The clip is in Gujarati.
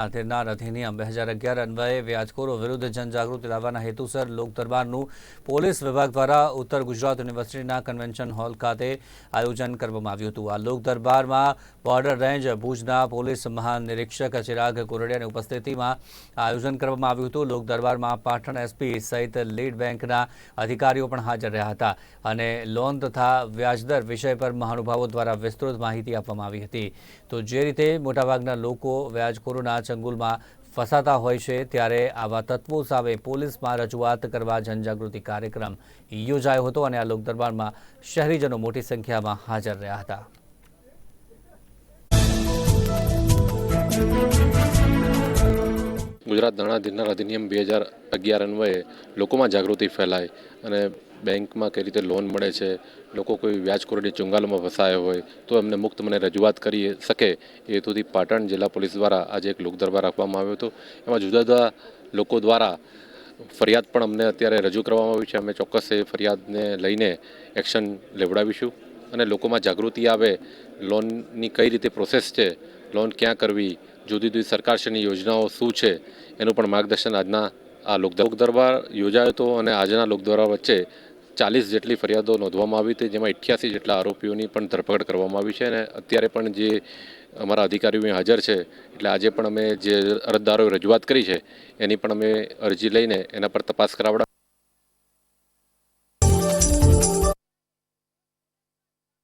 ખાતેના અધિનિયમ બે હજાર અગિયાર અન્વયે વ્યાજખોરો વિરુદ્ધ જનજાગૃતિ લાવવાના હેતુસર લોક દરબારનું પોલીસ વિભાગ દ્વારા ઉત્તર ગુજરાત યુનિવર્સિટીના કન્વેન્શન હોલ ખાતે આયોજન કરવામાં આવ્યું હતું. આ લોકદરબારમાં બોર્ડર રેન્જ, ભુજના પોલીસ મહાનિરીક્ષક ચિરાગ કોરડિયાની ઉપસ્થિતિમાં આયોજન કરવામાં આવ્યું હતું. લોકદરબારમાં પાટણ એસપી સહિત લીડ બેંકના અધિકારીઓ પણ હાજર રહ્યા હતા અને લોન તથા વ્યાજદર વિષય પર મહાનુભાવો દ્વારા વિસ્તૃત માહિતી આપવામાં આવી હતી. તો જે રીતે મોટાભાગના લોકો વ્યાજખોરોના ચંગુલમાં ફસાતા હોય છે, ત્યારે આવા તત્વો સામે પોલીસમાં રજૂઆત કરવા જનજાગૃતિ કાર્યક્રમ યોજાયો હતો અને આ લોકદરબારમાં શહેરીજનો મોટી સંખ્યામાં હાજર રહ્યા હતા. ગુજરાત નાણાં અધિનિયમ બે હજાર અગિયાર અન્વયે લોકોમાં જાગૃતિ ફેલાય અને બેંકમાં કઈ રીતે લોન મળે છે, લોકો કોઈ વ્યાજખોરીની ચુંગાલોમાં ફસાયા હોય, તો એમને મુક્ત મને રજૂઆત કરી શકે એ હેતુથી પાટણ જિલ્લા પોલીસ દ્વારા આજે એક લોકદરબાર રાખવામાં આવ્યો હતો. એમાં જુદા જુદા લોકો દ્વારા ફરિયાદ પણ અમને અત્યારે રજૂ કરવામાં આવી છે. અમે ચોક્કસ એ ફરિયાદને લઈને એક્શન લેવડાવીશું અને લોકોમાં જાગૃતિ આવે, લોનની કઈ રીતે પ્રોસેસ છે, લોન ક્યાં કરવી, જુદી જુદી સરકારશ્રીની યોજનાઓ શું છે, એનું પણ માર્ગદર્શન આજના આ લોકદરબાર લોક યોજાયો હતો અને આજના લોકદરબાર વચ્ચે ચાલીસ જેટલી ફરિયાદો નોંધવામાં આવી હતી, જેમાં અઠ્યાસી જેટલા આરોપીઓની પણ ધરપકડ કરવામાં આવી છે અને અત્યારે પણ જે અમારા અધિકારીઓ હાજર છે, એટલે આજે પણ અમે જે અરજદારોએ રજૂઆત કરી છે, એની પણ અમે અરજી લઈને એના પર તપાસ કરાવડા